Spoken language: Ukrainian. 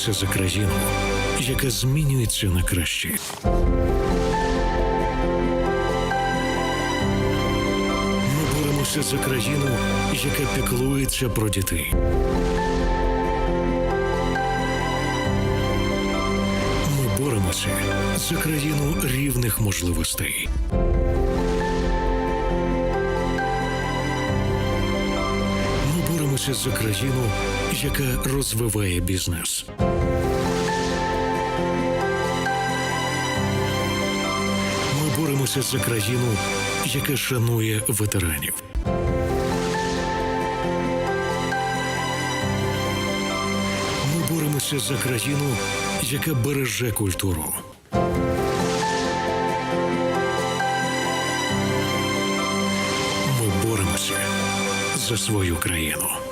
боремося за країну, яка змінюється на краще. Ми боремося за країну, яка піклується про дітей. Ми боремося за країну рівних можливостей. Ми боремося за країну, яка розвиває бізнес. Ми боремося за країну, яка шанує ветеранів. Ми боремося за країну, яка береже культуру. Ми боремося за свою країну.